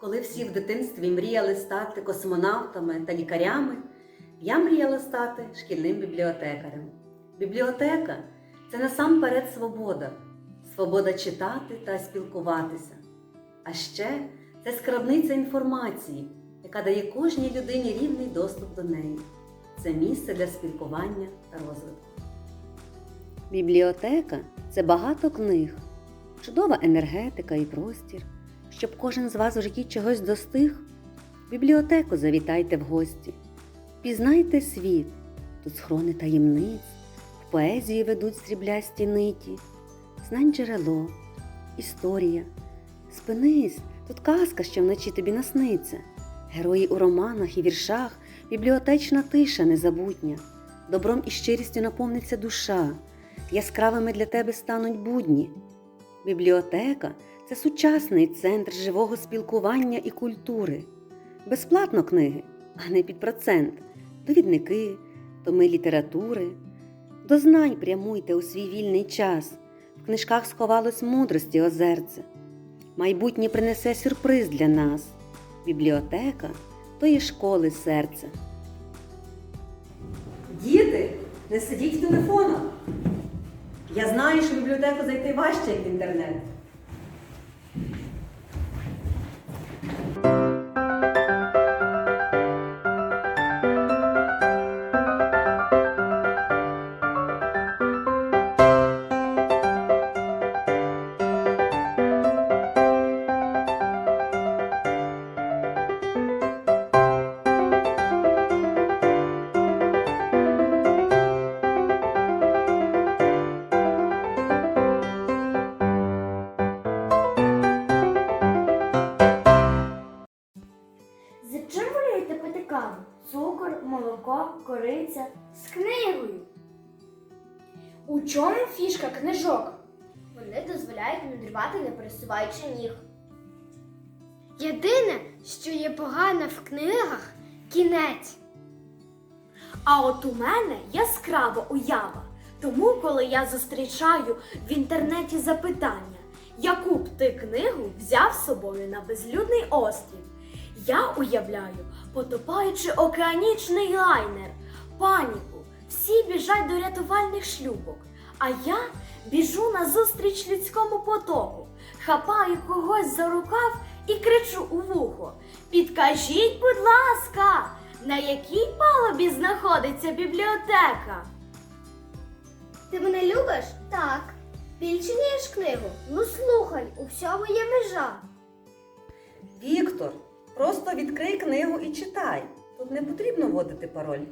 Коли всі в дитинстві мріяли стати космонавтами та лікарями, я мріяла стати шкільним бібліотекарем. Бібліотека це насамперед свобода, свобода читати та спілкуватися. А ще це скарбниця інформації, яка дає кожній людині рівний доступ до неї. Це місце для спілкування та розвитку. Бібліотека це багато книг, чудова енергетика і простір. Щоб кожен з вас у житті чогось достиг, в бібліотеку завітайте в гості. Пізнайте світ, тут схрони таємниць, в поезії ведуть сріблясті ниті, знань джерело, історія. Спинись, тут казка, що вночі тобі насниться. Герої у романах і віршах, бібліотечна тиша незабутня. Добром і щирістю наповниться душа, яскравими для тебе стануть будні. Бібліотека це сучасний центр живого спілкування і культури. Безплатно книги, а не під процент, довідники, томи літератури. До знань прямуйте у свій вільний час. В книжках сховалось мудрості озерце. Майбутнє принесе сюрприз для нас. Бібліотека то є школи серця. Діти, не сидіть в телефонах. Я знаю, що в бібліотеку зайти важче, як в інтернет. Кориця з книгою. У чому фішка книжок? Вони дозволяють мандрувати, не пересуваючи ніг. Єдине, що є погане в книгах кінець. А от у мене яскрава уява. Тому, коли я зустрічаю в інтернеті запитання, яку б ти книгу взяв з собою на безлюдний острів, я уявляю, потопаючи океанічний лайнер, паніку, всі біжать до рятувальних шлюпок, а я біжу назустріч людському потоку, хапаю когось за рукав і кричу у вухо: Підкажіть, будь ласка, на якій палубі знаходиться бібліотека? Ти мене любиш? Так. Більше ніж книгу. Ну слухай, у всьому є межа. Віктор, просто відкрий книгу і читай. Тут не потрібно вводити пароль.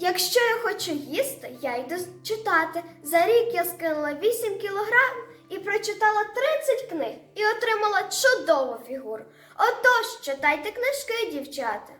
Якщо я хочу їсти, я йду читати. За рік я скинула 8 кілограм і прочитала 30 книг і отримала чудову фігуру. Отож, читайте книжки, дівчата.